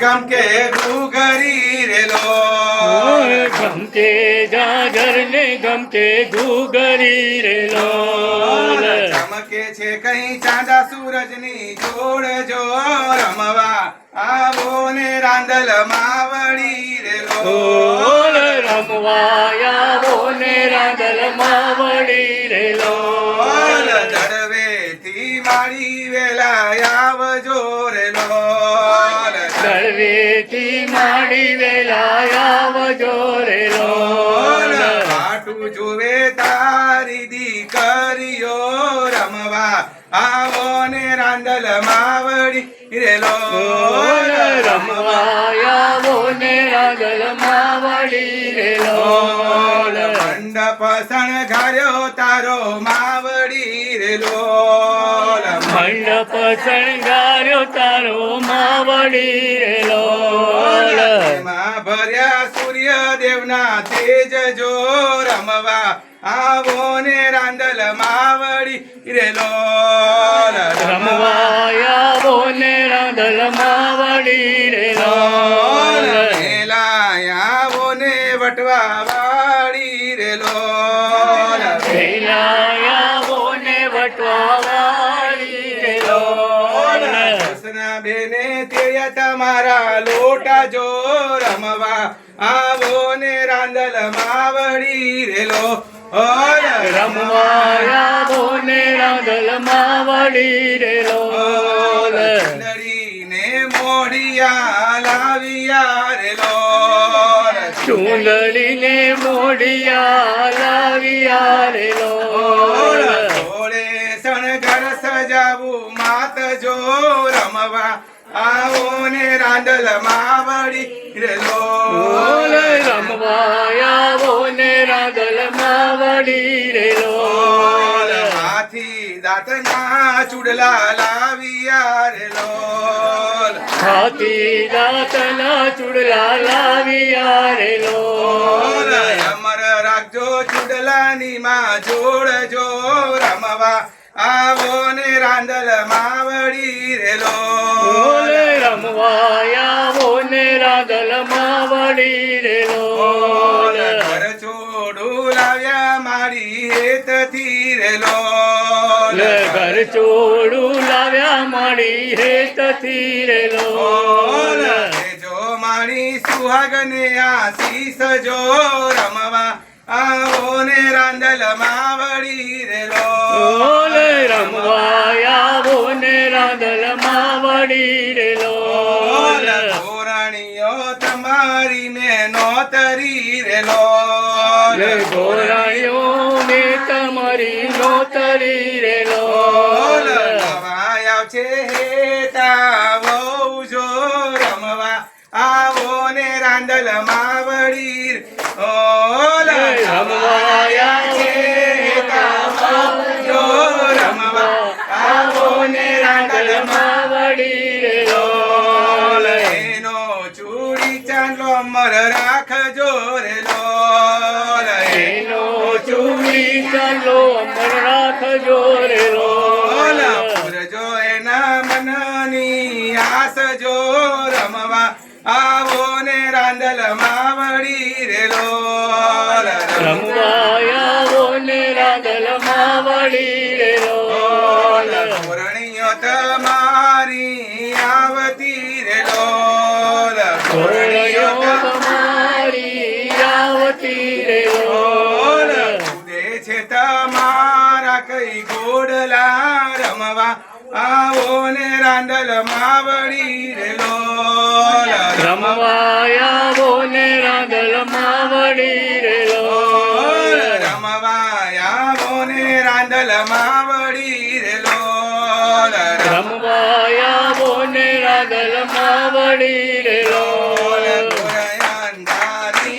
ગમકે ઘૂઘરી રેલો. ગમકે Jagr ને ગમકે ઘૂઘરી રે લોલ ચમકે છે કઈ ચાંદા સૂરજની જોડ જો રમવા. આવો ને રાંદલ માવડી રેલો. લોલ રમવાયાવો ને રાંદલ માવડી રેલો. લોલ દડવેથી મારી વેલા આવજો રે દળવેથી માડી વેલા આવજો રે પાટું જુએ તારી દીકરીઓ રમવા આવો ને રાંદલ માવડી રે રમવા આવો ને રાંદલ માવડી રે લોલ મંડપ શણગાર્યો તારો માવડી રે મંડપ શણગાર્યો તારો માવડી રે લોલ. એમાં ભર્યા સૂર્ય દેવના તેજ જો રમવા આવો ને રાંદલ માવડી રેલો રમવા આવો ને રાંદલ માવડી રેલો આવો ને વટવા કૃષ્ણ બેને તેયા તમારા લોટા જો રમવા. આવો ને રાંદલ માવડી રેલો. રમવાયાવો ને રાંદલ માવડી રેલો. લોલ મોડિયા લાવિયા રેલો. ચૂંદડીને મોઢિયા રાંદલ માવડી રે લોલ રમવાયા રમવાયાવો ને રાંદલ માવડી રે લોલ હાથી દાંતના ચૂડલા લાવિયા રે લોલ હાથી દાંતના ચૂડલા લાવિયા રે લોલ અમર રાખજો ચૂડલાની માં જોડજો રમવા આવો ને રાંદલ માવડી રે લોલ લોલ રમવાયાવો ને રાંદલ માવડી રે લોલ ઘર છોડું લાવ્યા મારી હેતથી રે લોલ ઘર છોડું લાવ્યા મારી હેતથી રે લોલ જો મારી સુહાગને આશીષ જો રમવા. આવો ને રાંદલ માવડી રે લોલ લોલ રમવાયાવો ને રાંદલ વળી રે મેં નોતરી રે ને તમારી નોતરી રે લોલ લોલ છે તાવો જો રમવા આવો ને રાંદલ માવડી. ઓ રમવાયા ચાલો અમર રાખજો રે લોલ પૂરજો એના મનની આસ જો રમવા આવો ને રાંદલ માવડી રે રમવા આવો ને રાંદલ માવડી કઈ ગોડલા રમવા. આવો ને રાંડલ માવડી રે લોલ આવો ને રાંડલ માવડી રે લોલ. રમવા આવો ને રાંડલ માવડી રે લોલ આવો ને રાંડલ માવડી રે લોલ.